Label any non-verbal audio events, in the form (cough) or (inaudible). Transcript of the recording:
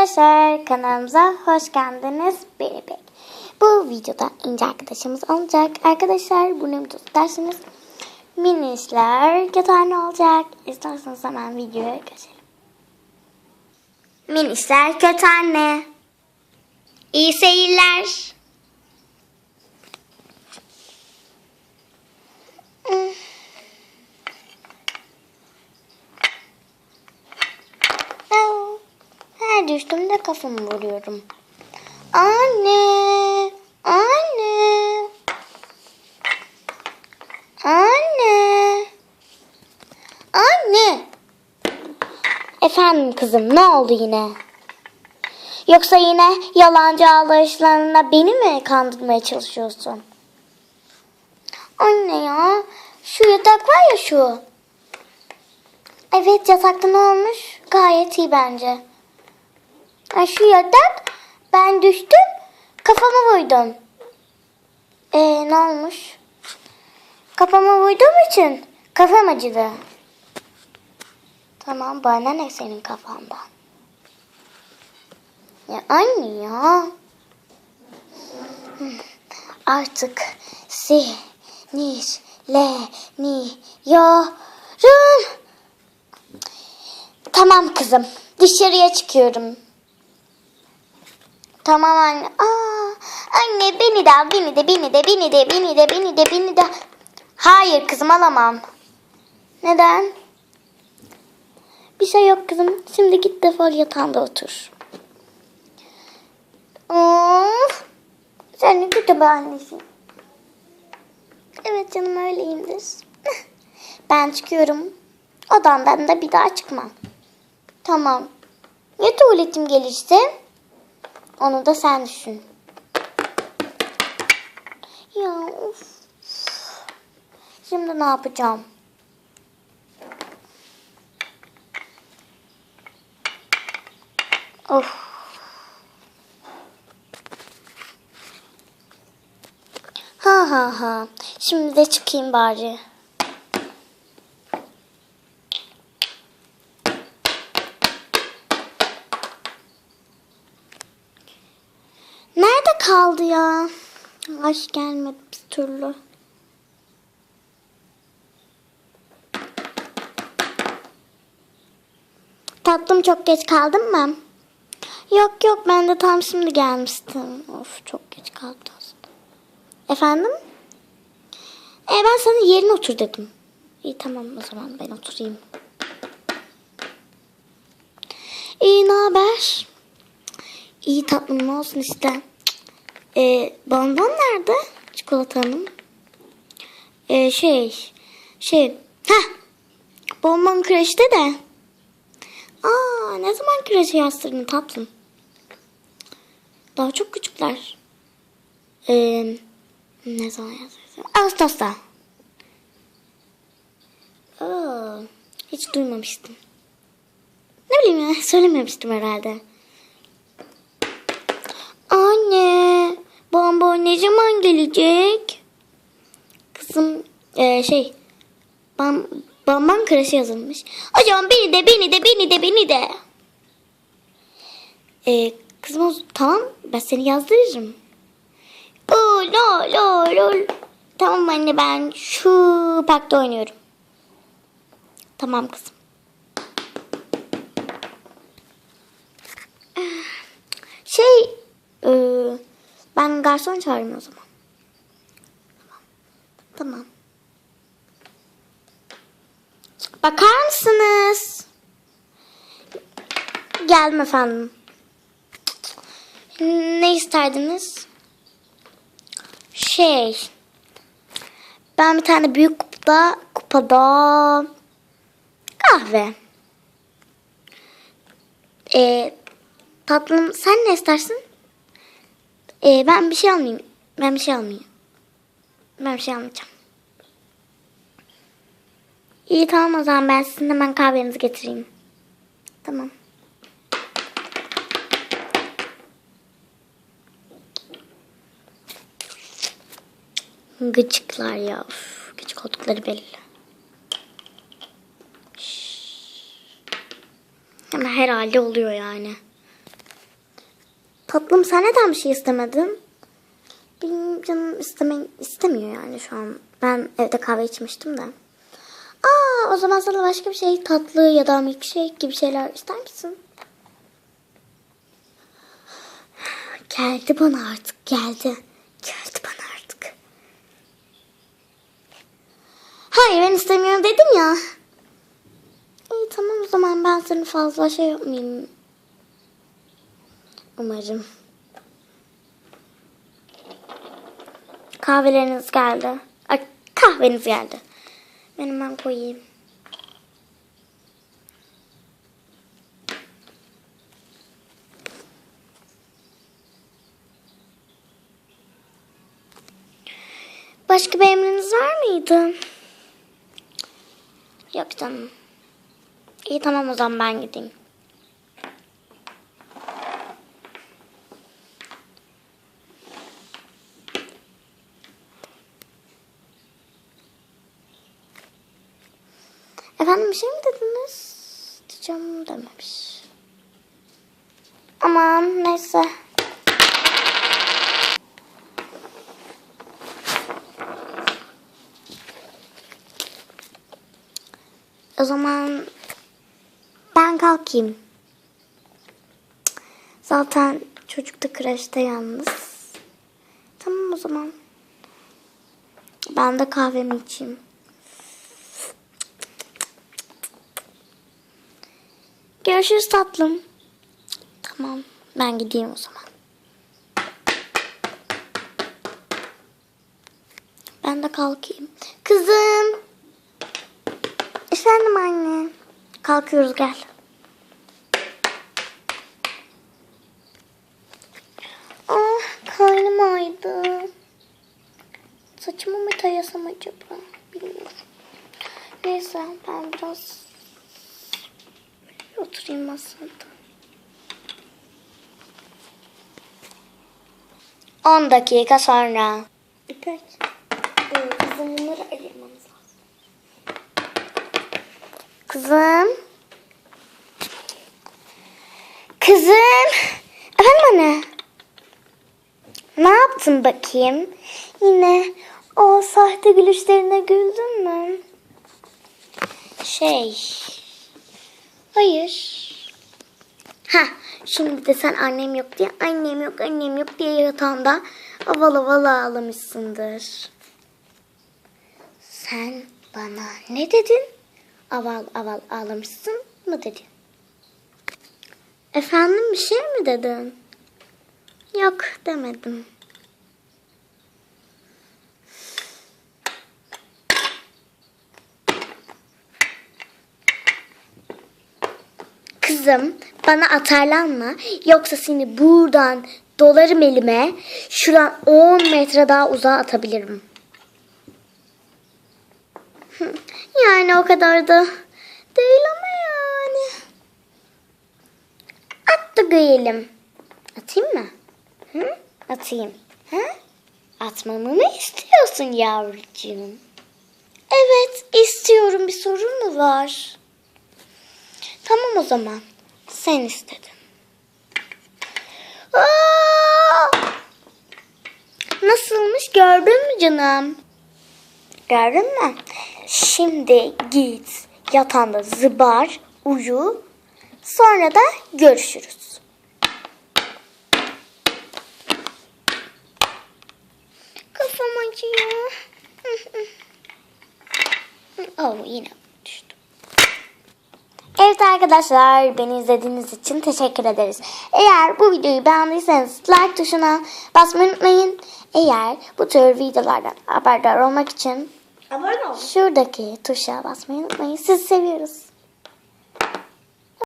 Arkadaşlar kanalımıza hoş geldiniz. Bek. Bu videoda ince arkadaşımız olacak. Arkadaşlar bunu dersiniz. Minişler kötü olacak. İsterseniz hemen videoya geçelim. Minişler kötü anne. İyi seyirler. Au. Her düştüğümde kafamı vuruyorum. Anne! Anne! Anne! Anne! Efendim kızım ne oldu yine? Yoksa yine yalancı ağlayışlarına beni mi kandırmaya çalışıyorsun? Anne ya şu yatak var ya şu. Evet yatakta ne olmuş? Gayet iyi bence. Yatak ben düştüm kafamı vurdum. Ee ne olmuş? Kafamı vurduğum için kafam acıdı. Tamam bana ne senin kafandan? Ya anne ya. Hmm, Artık sinirleniyorum. Tamam kızım. Dışarıya çıkıyorum. Tamam anne. Aa, anne beni de al, beni de, beni de, beni de, beni de, beni de, beni de. Hayır kızım alamam. Neden? Bir şey yok kızım. Şimdi git defol yatağında otur. Of. Sen ne kötü bir annesin. Evet canım öyleyimdir. (laughs) Ben çıkıyorum. Odandan da bir daha çıkmam. Tamam. Ya tuvaletim gelirse? Onu da sen düşün. Ya of. Şimdi ne yapacağım? Of. Ha ha ha. Şimdi de çıkayım bari. Nerede kaldı ya? Aş gelmedi bir türlü. Tatlım çok geç kaldın mı? Yok yok ben de tam şimdi gelmiştim. Of çok geç kaldım aslında. Efendim? E ben sana yerine otur dedim. İyi tamam o zaman ben oturayım. İyi ne haber? İyi tatlım ne olsun işte. Ee, bonbon nerede? Çikolatanın. Ee, şey. Şey. ha Bonbon kreşte de. Aa ne zaman kreşe yazdırdın tatlım? Daha çok küçükler. Ee, ne zaman yazdırdın? Ağustos'ta. Aa, hiç duymamıştım. Ne bileyim ya söylememiştim herhalde. Anne, bonbon ne zaman gelecek? Kızım, e, şey, bam, bonbon kreşe yazılmış. Zaman beni de, beni de, beni de, beni de. E, kızım tamam, ben seni yazdırırım. Oo, lo, lo, lo. Tamam anne ben şu parkta oynuyorum. Tamam kızım. Şey, e, ben garson çağırayım o zaman. Tamam. Bakar mısınız? Geldim efendim. Ne isterdiniz? Şey, ben bir tane büyük kupada, kupada kahve. Ee, tatlım sen ne istersin? Ee, ben bir şey almayayım. Ben bir şey almayayım. Ben bir şey almayacağım. İyi tamam o zaman ben sizin hemen kahvenizi getireyim. Tamam. Gıcıklar ya. Üf, gıcık oldukları belli. Ama herhalde oluyor yani. Tatlım sen neden bir şey istemedin? Canım isteme, istemiyor yani şu an. Ben evde kahve içmiştim de. Aa o zaman sana başka bir şey tatlı ya da milkshake gibi şeyler ister misin? Geldi bana artık geldi. Geldi bana artık. Hayır ben istemiyorum dedim ya. İyi tamam o zaman ben seni fazla şey yapmayayım. Umarım. Kahveleriniz geldi. Ay, kahveniz geldi. Ben hemen koyayım. Başka bir emriniz var mıydı? Yok canım. İyi tamam o zaman ben gideyim. Efendim bir şey mi dediniz? Dememiş. Aman neyse. O zaman ben kalkayım. Zaten çocuk da kreşte yalnız. Tamam o zaman. Ben de kahvemi içeyim. Görüşürüz tatlım. Tamam ben gideyim o zaman. Ben de kalkayım. Kızım. Efendim anne. Kalkıyoruz gel. Ah karnım ağrıdı. Saçımı mı tayasam acaba? Bilmiyorum. Neyse ben biraz oturayım masada. 10 dakika sonra. İpek. Ee, kızım bunları ayırmamız lazım. Kızım. Kızım. Efendim anne. Ne yaptın bakayım? Yine o sahte gülüşlerine güldün mü? Şey. Hayır. Ha, şimdi de sen annem yok diye, annem yok, annem yok diye yatağında aval aval ağlamışsındır. Sen bana ne dedin? Aval aval ağlamışsın mı dedin? Efendim bir şey mi dedin? Yok demedim. Kızım bana atarlanma yoksa seni buradan dolarım elime şuradan 10 metre daha uzağa atabilirim. Hı, (laughs) Yani o kadar da değil ama yani. At da görelim. Atayım mı? Hı? Atayım. Ha? Atmamı mı istiyorsun yavrucuğum? Evet istiyorum bir sorun mu var? Tamam o zaman. Sen istedin. Aa! Nasılmış gördün mü canım? Gördün mü? Şimdi git yatağında zıbar, uyu. Sonra da görüşürüz. Kafam acıyor. (laughs) oh yine. Evet arkadaşlar beni izlediğiniz için teşekkür ederiz. Eğer bu videoyu beğendiyseniz like tuşuna basmayı unutmayın. Eğer bu tür videolardan haberdar olmak için Abone şuradaki tuşa basmayı unutmayın. Sizi seviyoruz.